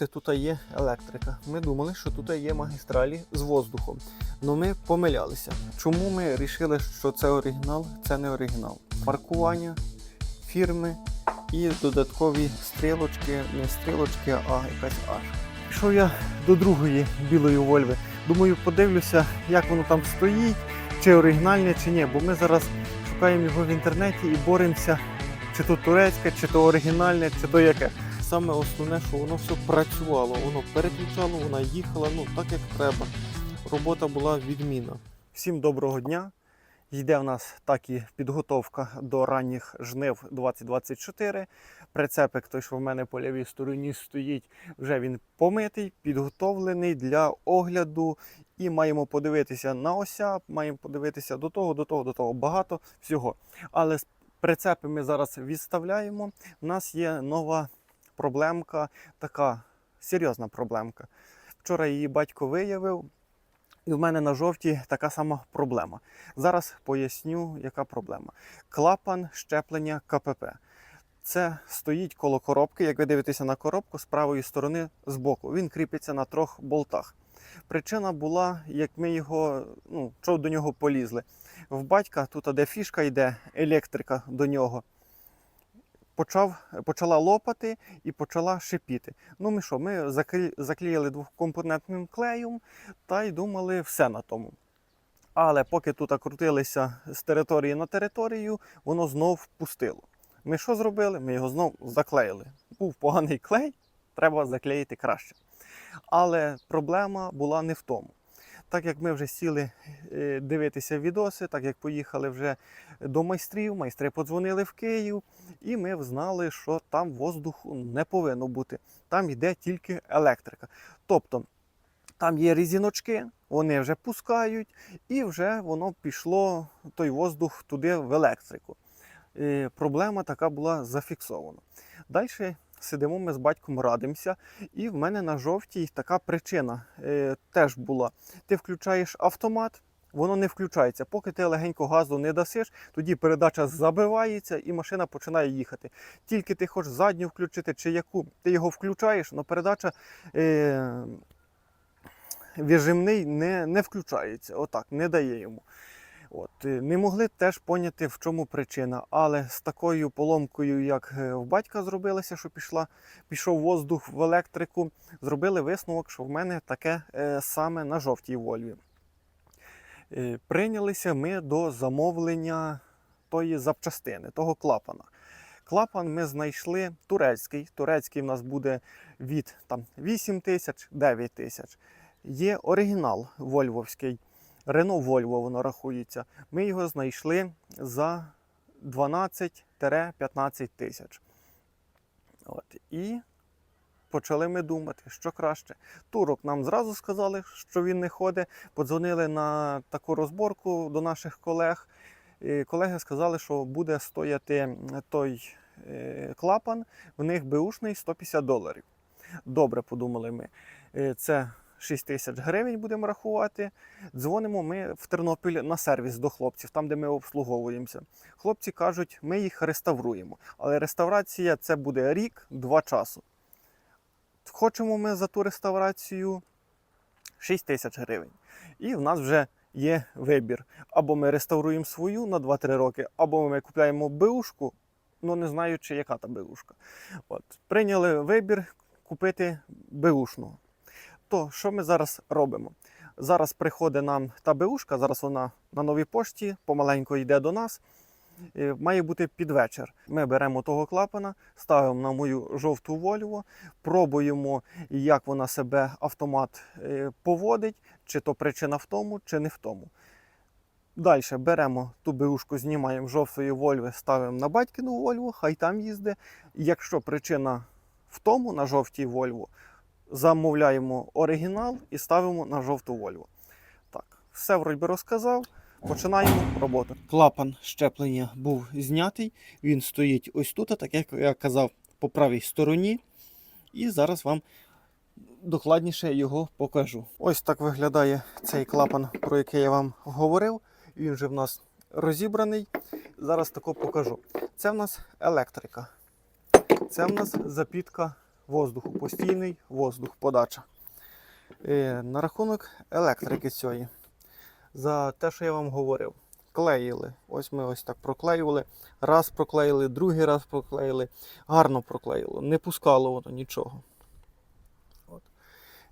Бачите, тут є електрика. Ми думали, що тут є магістралі з воздухом. але ми помилялися. Чому ми вирішили, що це оригінал, це не оригінал? Маркування фірми і додаткові стрілочки, не стрілочки, а якась аж. Пішов я до другої білої Вольви. Думаю, подивлюся, як воно там стоїть, чи оригінальне, чи ні. Бо ми зараз шукаємо його в інтернеті і боремося, чи то турецьке, чи то оригінальне, чи то яке. Саме основне, що воно все працювало, воно переключало, вона їхала ну так як треба. Робота була відмінна. Всім доброго дня. Йде в нас так і підготовка до ранніх жнив 2024. Прицепик, той, що в мене по лівій стороні стоїть, вже він помитий, підготовлений для огляду. І маємо подивитися на ося, маємо подивитися до того, до того, до того. Багато всього. Але прицепи ми зараз відставляємо. У нас є нова проблемка, така серйозна проблемка. Вчора її батько виявив, і в мене на жовті така сама проблема. Зараз поясню, яка проблема. Клапан щеплення КПП. Це стоїть коло коробки. Як ви дивитеся на коробку з правої сторони збоку. Він кріпиться на трьох болтах. Причина була, як ми його, ну, що до нього полізли. В батька тут, де фішка йде, електрика до нього. Почав, почала лопати і почала шипіти. Ну ми що, ми заклеїли двохкомпонентним клеєм та й думали все на тому. Але поки тут крутилися з території на територію, воно знов впустило. Ми що зробили? Ми його знов заклеїли. Був поганий клей, треба заклеїти краще. Але проблема була не в тому. Так як ми вже сіли е, дивитися відоси, так як поїхали вже до майстрів, майстри подзвонили в Київ, і ми взнали, що там воздуху не повинно бути. Там йде тільки електрика. Тобто там є різіночки, вони вже пускають, і вже воно пішло, той воздух туди в електрику. Е, Проблема така була зафіксована. Далі сидимо ми з батьком радимося, і в мене на жовтій така причина е, теж була. Ти включаєш автомат, воно не включається. Поки ти легенько газу не дасиш, тоді передача забивається і машина починає їхати. Тільки ти хочеш задню включити чи яку, ти його включаєш, але передача е, віжимний не, не включається. Отак, не дає йому. От, е, не могли теж поняти, в чому причина, але з такою поломкою, як е, в батька зробилося, що пішла, пішов воздух в електрику, зробили висновок, що в мене таке е, саме на жовтій Вольві. Прийнялися ми до замовлення тої запчастини, того клапана. Клапан ми знайшли турецький. Турецький в нас буде від там, 8 тисяч, 9 тисяч. Є оригінал вольвовський. Рено Вольво воно рахується. Ми його знайшли за 12-15 тисяч. От. І почали ми думати, що краще. Турок нам зразу сказали, що він не ходить. Подзвонили на таку розборку до наших колег. І колеги сказали, що буде стояти той е, клапан, в них беушний 150 доларів. Добре, подумали ми. Е, Це 6 тисяч гривень будемо рахувати. Дзвонимо ми в Тернопіль на сервіс до хлопців, там де ми обслуговуємося. Хлопці кажуть, ми їх реставруємо. Але реставрація це буде рік-два часу. Хочемо ми за ту реставрацію 6 тисяч гривень. І в нас вже є вибір. Або ми реставруємо свою на 2-3 роки, або ми купляємо беушку, ну не знаючи, яка та беушка. От. Прийняли вибір купити беушну. То що ми зараз робимо? Зараз приходить нам та беушка, зараз вона на новій пошті, помаленьку йде до нас. Е, Має бути під вечір. Ми беремо того клапана, ставимо на мою жовту Вольво, пробуємо, як вона себе автомат е, поводить, чи то причина в тому, чи не в тому. Далі беремо ту беушку, знімаємо жовтої Вольви, ставимо на батькину Вольву, хай там їздить. Якщо причина в тому на жовтій Вольву, замовляємо оригінал і ставимо на жовту Вольву. Так, все вроді розказав. Починаємо роботу. Клапан щеплення був знятий. Він стоїть ось тут, так як я казав, по правій стороні. І зараз вам докладніше його покажу. Ось так виглядає цей клапан, про який я вам говорив. Він вже в нас розібраний. Зараз тако покажу. Це в нас електрика. Це в нас запітка воздуху, постійний воздух, подача. Е, на рахунок електрики цієї. За те, що я вам говорив, клеїли. Ось ми ось так проклеювали. Раз проклеїли, другий раз проклеїли. Гарно проклеїло. Не пускало воно нічого. От.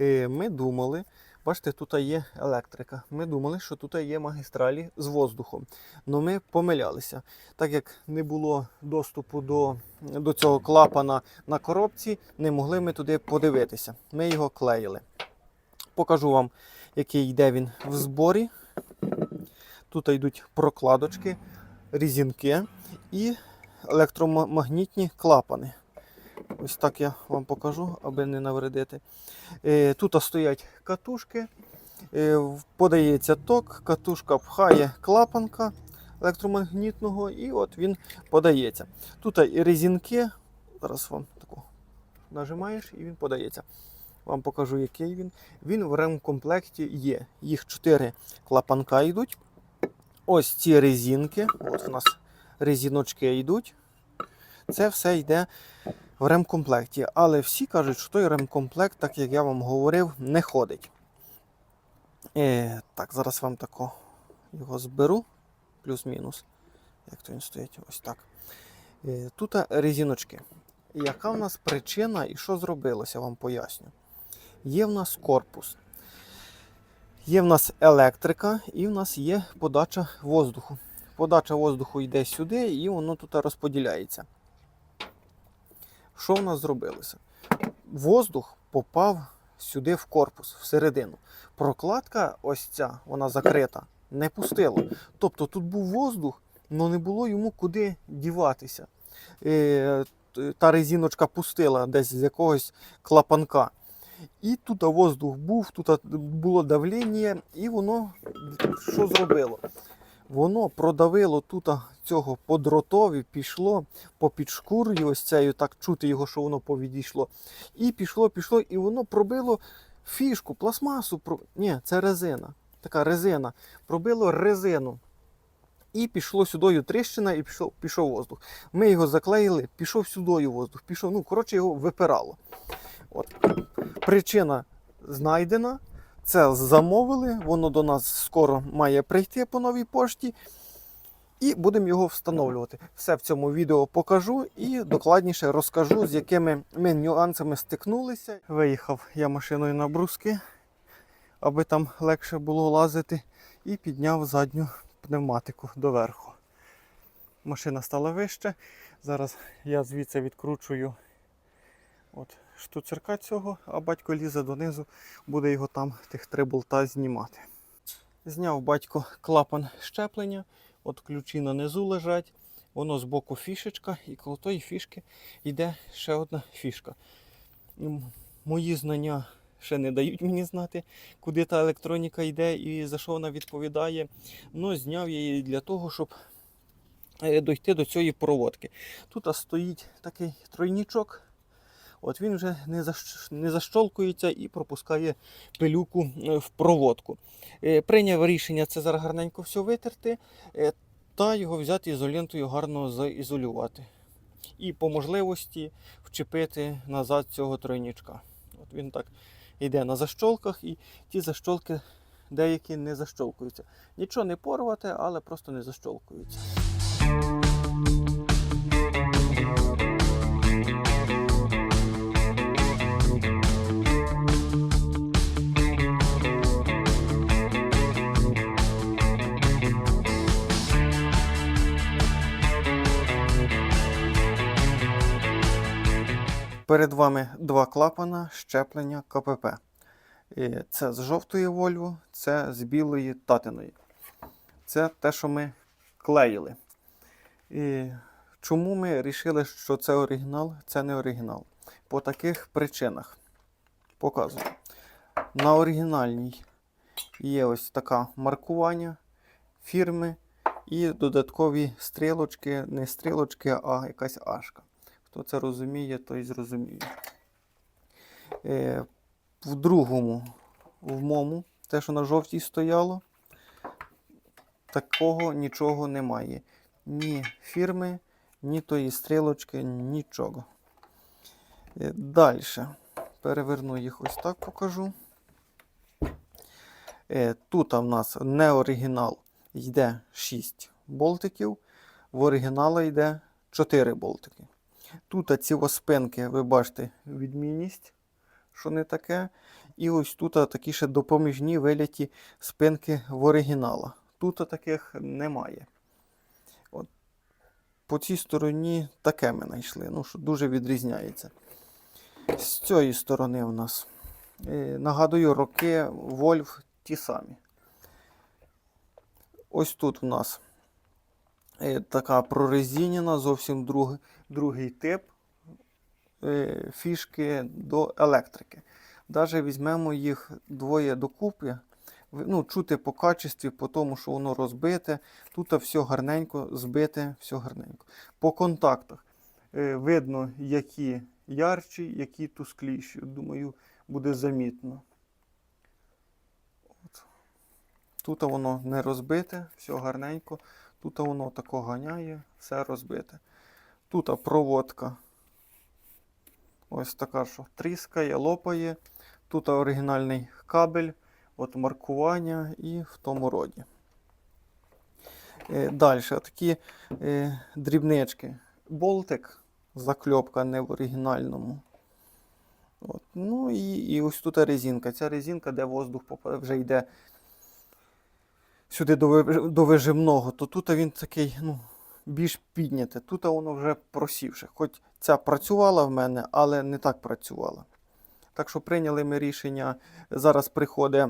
Е, ми думали, бачите, тут є електрика. Ми думали, що тут є магістралі з воздухом. Але ми помилялися. Так як не було доступу до, до цього клапана на коробці, не могли ми туди подивитися. Ми його клеїли. Покажу вам, який йде він в зборі. Тут йдуть прокладочки, різінки і електромагнітні клапани. Ось так я вам покажу, аби не навредити. Е, Тут стоять катушки, е, подається ток, катушка пхає клапанка електромагнітного, і от він подається. Тут і резинки. Зараз вам таку нажимаєш і він подається. Вам покажу, який він. Він в ремкомплекті є. Їх 4 клапанка йдуть. Ось ці резинки. От у нас резиночки йдуть. Це все йде в ремкомплекті. Але всі кажуть, що той ремкомплект, так як я вам говорив, не ходить. Е, так, зараз вам тако його зберу. Плюс-мінус. Як то він стоїть? Ось так. Е, тут резиночки. Яка в нас причина і що зробилося, вам поясню. Є в нас корпус. Є в нас електрика і в нас є подача воздуху. Подача воздуху йде сюди і воно тут розподіляється. Що в нас зробилося? Воздух попав сюди в корпус, всередину. Прокладка, ось ця, вона закрита, не пустила. Тобто тут був воздух, але не було йому куди діватися. Е, Та резиночка пустила десь з якогось клапанка. І тут воздух був, тут було давлення, і воно що зробило? Воно продавило тут цього по дротові, пішло попід шкурою, ось цею, так чути його, що воно повідійшло. І пішло, пішло, і воно пробило фішку, пластмасу. Про... Ні, це резина. Така резина. Пробило резину. І пішло сюдою тріщина, і пішов, пішов воздух. Ми його заклеїли, пішов сюдою воздух, пішов, ну, коротше, його випирало. От. Причина знайдена. Це замовили, воно до нас скоро має прийти по новій пошті. І будемо його встановлювати. Все в цьому відео покажу і докладніше розкажу, з якими ми нюансами стикнулися. Виїхав я машиною на бруски, аби там легше було лазити, і підняв задню пневматику доверху. Машина стала вище. Зараз я звідси відкручую от штуцерка цього, а батько лізе донизу, буде його там тих три болта знімати. Зняв батько клапан щеплення, от ключі на низу лежать, воно з боку фішечка, і коло тої фішки йде ще одна фішка. Мої знання ще не дають мені знати, куди та електроніка йде і за що вона відповідає. Ну, зняв я її для того, щоб е, дойти до цієї проводки. Тут стоїть такий тройнічок. От він вже не, защ... не защолкується і пропускає пилюку е, в проводку. Е, Прийняв рішення це зараз гарненько все витерти е, та його взяти ізолентою гарно заізолювати. І по можливості вчепити назад цього тройнічка. От він так йде на защолках, і ті защолки деякі не защолкуються. Нічого не порвати, але просто не защолкуються. Перед вами два клапана щеплення КПП. Це з жовтої Volvo, це з білої татиної. Це те, що ми клеїли. І чому ми вирішили, що це оригінал, це не оригінал? По таких причинах. Показую. На оригінальній є ось така маркування фірми і додаткові стрілочки, не стрілочки, а якась ашка. Хто це розуміє, той зрозуміє. Е, в другому, в мому, те, що на жовтій стояло, такого нічого немає. Ні фірми, ні тої стрілочки, нічого. Далі. Переверну їх ось так покажу. Е, Тут в нас не оригінал йде 6 болтиків, в оригінала йде 4 болтики. Тут ці спинки, ви бачите, відмінність, що не таке. І ось тут такі ще допоміжні виляті спинки в оригінала. Тут таких немає. От. По цій стороні таке ми знайшли, ну, що дуже відрізняється. З цієї сторони у нас, е, нагадую, роки Вольф ті самі. Ось тут у нас е, така прорезинена, зовсім другий, другий тип е, фішки до електрики. Даже візьмемо їх двоє докупи. Ну, чути по качестві, по тому, що воно розбите. Тут все гарненько, збите, все гарненько. По контактах е, видно, які ярчі, які тускліші. Думаю, буде замітно. Тут воно не розбите, все гарненько. Тут воно тако ганяє, все розбите. Тут проводка ось така, що тріскає, лопає. Тут оригінальний кабель, от маркування і в тому роді. Е, Далі такі е, дрібнички. Болтик, закльопка не в оригінальному. От. Ну і, і ось тут резинка. Ця резинка, де воздух вже йде сюди до вижимного, то тут він такий, ну, більш підняте. Тут воно вже просівше. Хоч ця працювала в мене, але не так працювала. Так що прийняли ми рішення. Зараз приходить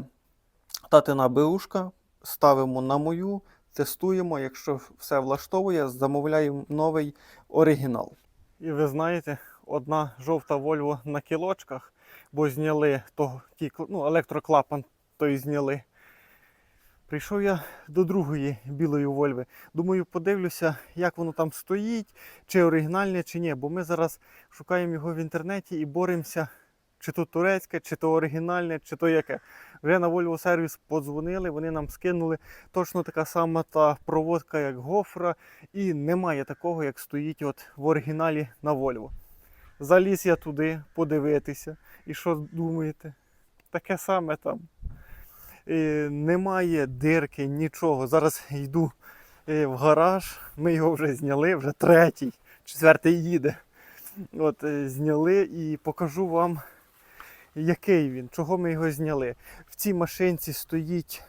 татина беушка, ставимо на мою, тестуємо. Якщо все влаштовує, замовляємо новий оригінал. І ви знаєте, одна жовта Volvo на кілочках, бо зняли того, ті, ну, електроклапан той зняли. Прийшов я до другої білої Вольви. Думаю, подивлюся, як воно там стоїть, чи оригінальне, чи ні. Бо ми зараз шукаємо його в інтернеті і боремося, чи то турецьке, чи то оригінальне, чи то яке. Вже на Volvo сервіс подзвонили, вони нам скинули точно така сама та проводка, як гофра, і немає такого, як стоїть от в оригіналі на Volvo. Заліз я туди подивитися. І що думаєте? Таке саме там. Е, немає дирки, нічого. Зараз йду е, в гараж. Ми його вже зняли, вже третій, четвертий їде. От, е, зняли і покажу вам, який він, чого ми його зняли. В цій машинці стоїть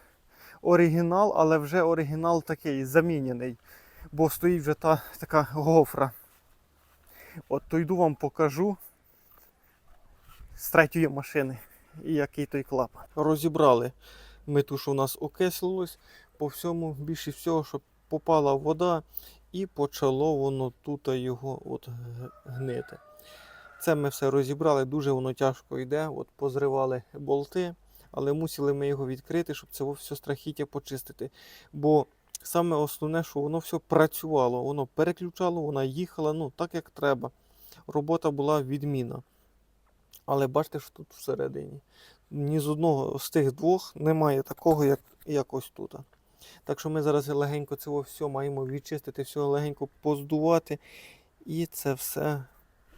оригінал, але вже оригінал такий замінений, бо стоїть вже та така гофра. От то йду вам покажу з третьої машини і який той клапан. Розібрали ми ту, що у нас окислилось, по всьому більше всього, щоб попала вода і почало воно тут його от гнити. Це ми все розібрали, дуже воно тяжко йде. От позривали болти, але мусили ми його відкрити, щоб це все страхіття почистити. Бо саме основне, що воно все працювало, воно переключало, вона їхала ну, так, як треба. Робота була відмінна. Але бачите, що тут всередині. Ні з одного з тих двох немає такого, як, як ось тут. Так що ми зараз легенько це все маємо відчистити, все легенько поздувати і це все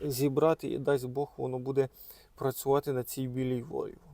зібрати, і дасть Бог, воно буде працювати на цій білій Volvo.